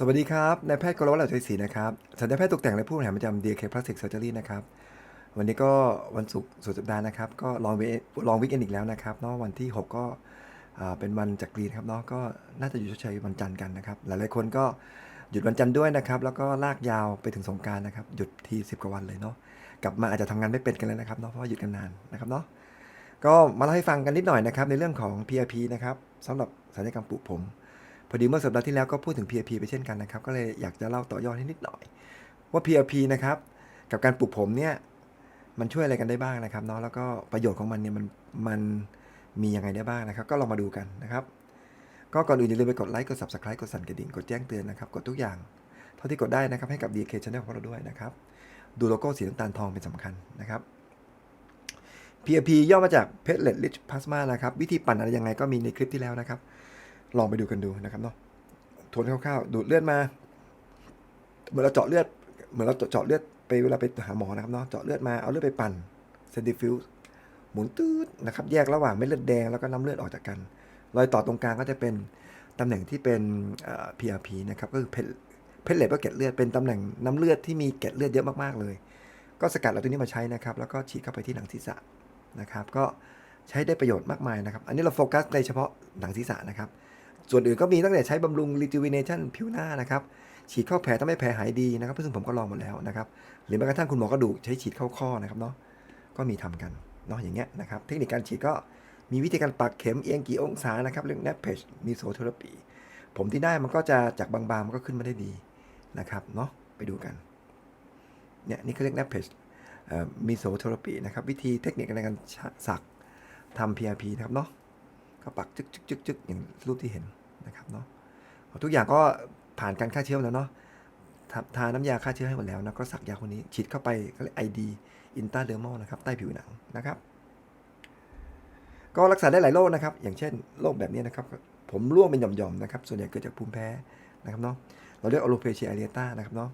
สวัสดีครับ นายแพทย์กรวัตรเหล่าชัยศรีนะครับสัญญาแพทย์ตกแต่งและผู้บริหารประจำ DK Plastic Surgery นะครับ วันนี้ก็วันศุกร์สุดสัปดาห์นะครับ ก็ลองลองวิกเอนอีกแล้วนะครับเนาะวันที่ 6 ก็เป็นวันจักรีนครับเนาะ ก็น่าจะอยู่ชดเชยวันจันทร์กันนะครับ หลายๆคนก็หยุดวันจันทร์ด้วยนะครับ แล้วก็ลากยาวไปถึงสงการนะครับ หยุดที่ 10 กว่าวันเลยเนาะ กลับมาอาจจะทำงานไม่เป็นกันแล้วนะครับเนาะ เพราะหยุดกันนานนะครับเนาะ ก็มาเล่าให้ฟังกันนิดหน่อยนะครับในเรื่องของ PRP นะครับสำหรับศัลยกรรมปลูกผม พอดีเมื่อสัปดาห์ที่แล้วก็พูดถึง PRP ไปเช่นกันนะครับ ก็เลยอยากจะเล่าต่อยอดให้นิดหน่อย ว่า PRP นะครับ กับการปลูกผมเนี่ย มันช่วยอะไรกันได้บ้างนะครับเนาะแล้วก็ประโยชน์ของมันเนี่ยมันมันมียังไงได้บ้างนะครับ ก็ลองมาดูกันนะครับ ก็ก่อนอื่นอย่าลืมไปกดไลค์กด subscribe กดสั่นกระดิ่งกดแจ้งเตือนนะครับกดทุกอย่าง เท่าที่กดได้นะครับให้กับ DK Channel ของเราด้วยนะครับ ดูโลโก้สีน้ำตาลทองเป็นสำคัญนะครับ PRP ย่อมาจาก Platelet Rich Plasma นะครับ วิธีปั่นอะไรยังไงก็มีในคลิปที่แล้วนะครับ ลองไปดูกันดูนะครับเนาะทวนคร่าวๆดูดเลือดมาเหมือนเราเจาะเลือดเหมือนเราเจาะเลือดไปเวลาไปหาหมอนะครับเนาะเจาะเลือดมาเอาเลือดไปปั่นเซนติฟิวหมุนตืดนะครับ แยกระหว่างเม็ดเลือดแดงแล้วก็น้ำเลือดออกจากกันรอยต่อตรงกลางก็จะเป็นตำแหน่งที่เป็น PRP นะครับก็คือเพลเพลเลตก็เกล็ดเลือดเป็นตำแหน่งน้ำเลือดที่มีเกล็ดเลือดเยอะมากๆเลย ก็สกัดเอาตัวนี้มาใช้นะครับ แล้วก็ฉีดเข้าไปที่หนังศีรษะนะครับ ก็ใช้ได้ประโยชน์มากมายนะครับ อันนี้เราโฟกัสในเฉพาะหนังศีรษะนะครับ ส่วนอื่นก็มีตั้งแต่ใช้บำรุง rejuvenation ผิวหน้านะครับ ฉีดเข้าแผลทำให้แผลหายดีนะครับซึ่งผมก็ลองหมดแล้วนะครับ หรือแม้กระทั่งคุณหมอกระดูกใช้ฉีดเข้าข้อนะครับเนาะ ก็มีทำกันเนาะอย่างเงี้ยนะครับ เทคนิคการฉีดก็มีวิธีการปักเข็มเอียงกี่องศานะครับเรื่อง n a p p a g e mesotherapy ผมที่ได้มันก็จะจากบางๆมันก็ขึ้นมาได้ดีนะครับเนาะไปดูกันเนี่ยนี่เขาเรียก n a p p a g e mesotherapy นะครับวิธีเทคนิคในการสักทำ PRP นะครับเนาะก็ปักจึกจึกจึกจึกอย่างรูปที่เห็น นะครับเนาะทุกอย่างก็ผ่านการฆ่าเชื้อแล้วเนาะทาทาน้ำยาฆ่าเชื้อให้หมดแล้วนะก็สักยาคนนี้ฉีดเข้าไปก็เรียก ID intradermal นะครับใต้ผิวหนังนะครับ ก็รักษาได้หลายโรคนะครับ อย่างเช่นโรคแบบนี้นะครับ ผมร่วงเป็นหย่อมๆนะครับ ส่วนใหญ่เกิดจากภูมิแพ้นะครับเนาะเราเรียก alopecia areata นะครับเนาะ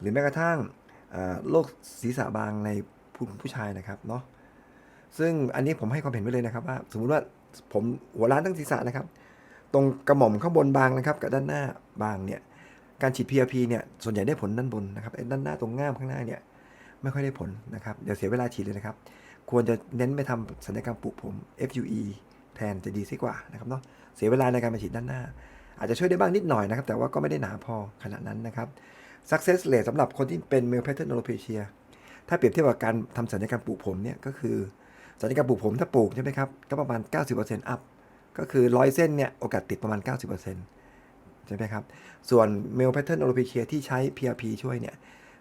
หรือแม้กระทั่งโรคศีรษะบางในผู้ผู้ชายนะครับเนาะซึ่งอันนี้ผมให้ความเห็นไว้เลยนะครับว่า สมมุติว่าผมหัวล้านทั้งศีรษะนะครับ ตรงกระหม่อมข้างบนบางนะครับ กับด้านหน้าบางเนี่ยการฉีด PRP เนี่ยส่วนใหญ่ได้ผลด้านบนนะครับไอ้ด้านหน้าตรงง่ามข้างหน้าเนี่ยไม่ค่อยได้ผลนะครับเดี๋ยวเสียเวลาฉีดเลยนะครับ ควรจะเน้นไปทำศัลยกรรมปลูกผม FUE แทนจะดีสิกว่านะครับเนาะเสียเวลาในการมาฉีดด้านหน้า อาจจะช่วยได้บ้างนิดหน่อยนะครับ แต่ว่าก็ไม่ได้หนาพอขนาดนั้นนะครับ success rate สำหรับคนที่เป็น male pattern alopecia ถ้าเปรียบเทียบกับการทำศัลยกรรมปลูกผมเนี่ยก็คือศัลยกรรมปลูกผมถ้าปลูกใช่ไหมครับก็ประมาณ 90% up ก็คือร้อยเส้นเนี่ยโอกาสติดประมาณ 90%ใช่ไหมครับ ส่วน male pattern alopecia ที่ใช้ PRP ช่วยเนี่ย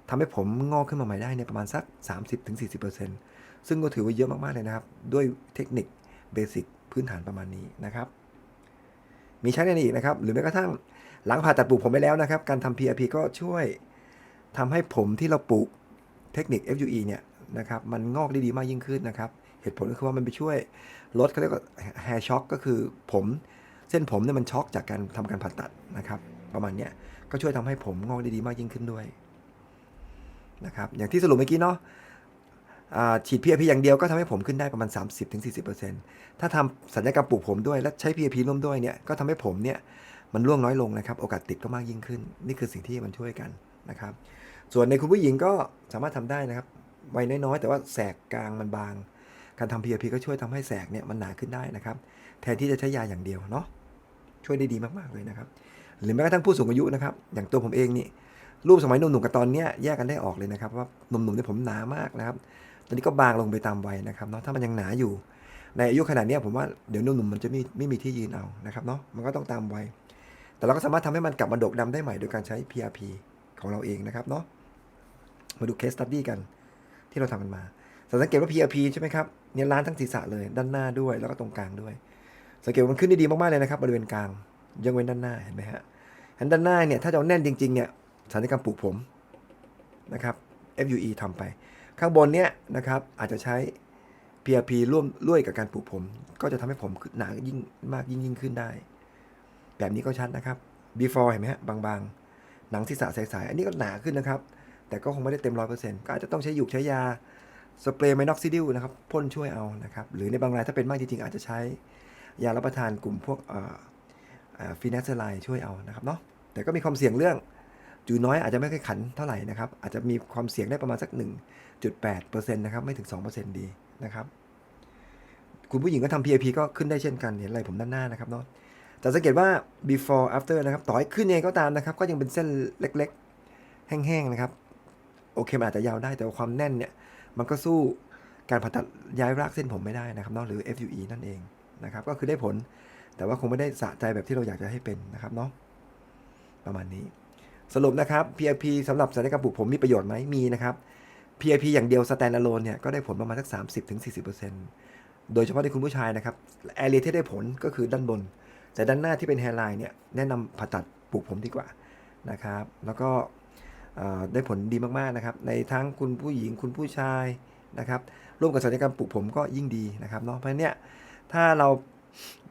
ทำให้ผมงอกขึ้นมาใหม่ได้เนี่ยประมาณสัก 30-40%ซึ่งก็ถือว่าเยอะมาก ๆ เลยนะครับ ด้วยเทคนิคเบสิกพื้นฐานประมาณนี้นะครับ มีใช้ในนี้อีกนะครับ หรือแม้กระทั่งหลังผ่าตัดปลูกผมไปแล้วนะครับ การทำ PRP ก็ช่วยทำให้ผมที่เราปลูกเทคนิค FUE เนี่ย นะครับ มันงอกได้ดีมากยิ่งขึ้นนะครับ เหตุผลก็คือว่ามันไปช่วยลดเขาเรียกว่า hair shock ก็คือผมเส้นผมเนี่ยมันช็อกจากการทำการผ่าตัดนะครับ ประมาณเนี้ยก็ช่วยทำให้ผมงอกได้ดีมากยิ่งขึ้นด้วยนะครับอย่างที่สรุปเมื่อกี้เนาะอ่าฉีด PRP อย่างเดียวก็ทำให้ผมขึ้นได้ประมาณ 30-40%ถ้าทำสัญญกรรมปลูกผมด้วยและใช้ PRP ร่วมด้วยเนี่ยก็ทำให้ผมเนี่ยมันร่วงน้อยลงนะครับ โอกาสติดก็มากยิ่งขึ้น นี่คือสิ่งที่มันช่วยกันนะครับ ส่วนในคุณผู้หญิงก็สามารถทำได้นะครับ ไวัยน้อยๆ แต่ว่าแสกกลางมันบาง การทำ PRP ก็ช่วยทำให้แสกเนี่ยมันหนาขึ้นได้นะครับ แทนที่จะใช้ยาอย่างเดียวเนาะช่วยได้ดีมากๆเลยนะครับ หรือแม้กระทั่งผู้สูงอายุนะครับ อย่างตัวผมเองนี่รูปสมัยหนุ่มๆกับตอนเนี้ยแยกกันได้ออกเลยนะครับว่าหนุ่มๆเนี่ยผมหนามากนะครับ ตอนนี้ก็บางลงไปตามวัยนะครับเนาะถ้ามันยังหนาอยู่ ในอายุขนาดเนี้ยผมว่าเดี๋ยวหนุ่มๆมันจะไม่ไม่มีที่ยืนเอานะครับเนาะมันก็ต้องตามวัยแต่เราก็สามารถทำให้มันกลับมาดกดำได้ใหม่โดยการใช้ PRP ของเราเองนะครับเนาะมาดู case study กัน ที่เราทำกันมาสังเกตว่า PRP ใช่ไหมครับเนี่ยล้านทั้งศีรษะเลย ด้านหน้าด้วยแล้วก็ตรงกลางด้วย สังเกตมันขึ้นได้ดีมากๆเลยนะครับบริเวณกลางยังเว้นด้านหน้าเห็นไหมฮะอันด้านหน้าเนี่ยถ้าจะเอาแน่นจริงๆเนี่ยศัลยกรรมปลูกผมนะครับ FUE ทำไป ข้างบนเนี่ยนะครับอาจจะใช้ PRP ร่วมด้วยกับการปลูกผม ก็จะทำให้ผมหนายิ่งมากยิ่งยิ่งขึ้นได้ แบบนี้ก็ชัดนะครับ before เห็นไหมฮะบางๆ หนังศีรษะใสๆอันนี้ก็หนาขึ้นนะครับ แต่ก็คงไม่ได้เต็มร้อยเปอร์เซ็นต์ก็อาจจะต้องใช้หยูกใช้ยาสเปรย์ไมน็อกซิดิลนะครับพ่นช่วยเอานะครับ หรือในบางรายถ้าเป็นมากจริงๆ อาจจะใช้ยารับประทานกลุ่มพวกฟีนัสเซอไรช่วยเอานะครับเนาะแต่ก็มีความเสี่ยงเรื่องจูน้อยอาจจะไม่ค่อยขันเท่าไหร่นะครับ อาจจะมีความเสี่ยงได้ประมาณสัก 1.8%นะครับไม่ถึง 2%ดีนะครับ คุณผู้หญิงก็ทำ PAP ก็ขึ้นได้เช่นกันเห็นอะไรผมด้านหน้านะครับเนาะแต่สังเกตว่า before after นะครับ ต่อให้ขึ้นยังไงก็ตามนะครับ ก็ยังเป็นเส้นเล็กๆ แห้งๆนะครับ โอเคมันอาจจะยาวได้แต่ว่าความแน่นเนี่ย มันก็สู้การผ่าตัดย้ายรากเส้นผมไม่ได้นะครับเนาะหรือ FUE นั่นเองนะครับ ก็คือได้ผลแต่ว่าคงไม่ได้สะใจแบบที่เราอยากจะให้เป็นนะครับเนาะประมาณนี้ สรุปนะครับ PRP สำหรับศัลยกรรมปลูกผมมีประโยชน์ไหมมีนะครับ PRP อย่างเดียว stand alone เนี่ยก็ได้ผลประมาณสัก 30-40%โดยเฉพาะในคุณผู้ชายนะครับแอเรียที่ได้ผลก็คือด้านบน แต่ด้านหน้าที่เป็นแฮร์ไลน์เนี่ยแนะนำผ่าตัดปลูกผมดีกว่านะครับ แล้วก็ ได้ผลดีมากๆนะครับ ในทั้งคุณผู้หญิงคุณผู้ชายนะครับ ร่วมกับศัลยกรรมปลูกผมก็ยิ่งดีนะครับเนาะเพราะเนี่ยถ้าเรา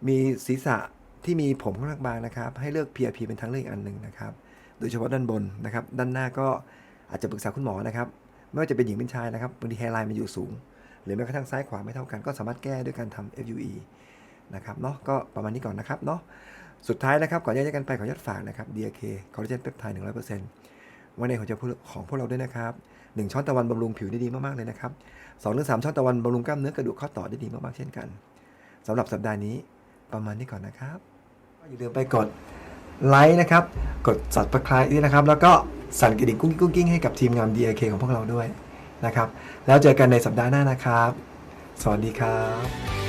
มีศีรษะที่มีผมค่อนข้างบางนะครับ ให้เลือก PRP เป็นทางเลือกอีกอันหนึ่งนะครับ โดยเฉพาะด้านบนนะครับ ด้านหน้าก็อาจจะปรึกษาคุณหมอนะครับ ไม่ว่าจะเป็นหญิงเป็นชายนะครับบางทีแฮร์ไลน์มันอยู่สูง หรือแม้กระทั่งซ้ายขวาไม่เท่ากันก็สามารถแก้ด้วยการทำ FUE นะครับเนาะก็ประมาณนี้ก่อนนะครับเนาะสุดท้ายนะครับก่อนแยกกันไปขออนุญาตฝากนะครับ DAK คอลลาเจนเปปไทด์100% ไว้ในหัวใจของพวกเราด้วยนะครับ1ช้อนตะวันบำรุงผิวได้ดีมากๆเลยนะครับ2ถึง3ช้อนตะวันบำรุงกล้ามเนื้อกระดูกข้อต่อได้ดีมากๆเช่นกันสำหรับสัปดาห์นี้ประมาณนี้ก่อนนะครับก็อย่าลืมไปกดไลค์นะครับ กด subscribe ด้วยนะครับ แล้วก็สั่นกระดิ่งกุ้งกิ้งกุ้งกิ้งให้กับทีมงาน DAK ของพวกเราด้วยนะครับ แล้วเจอกันในสัปดาห์หน้านะครับ สวัสดีครับ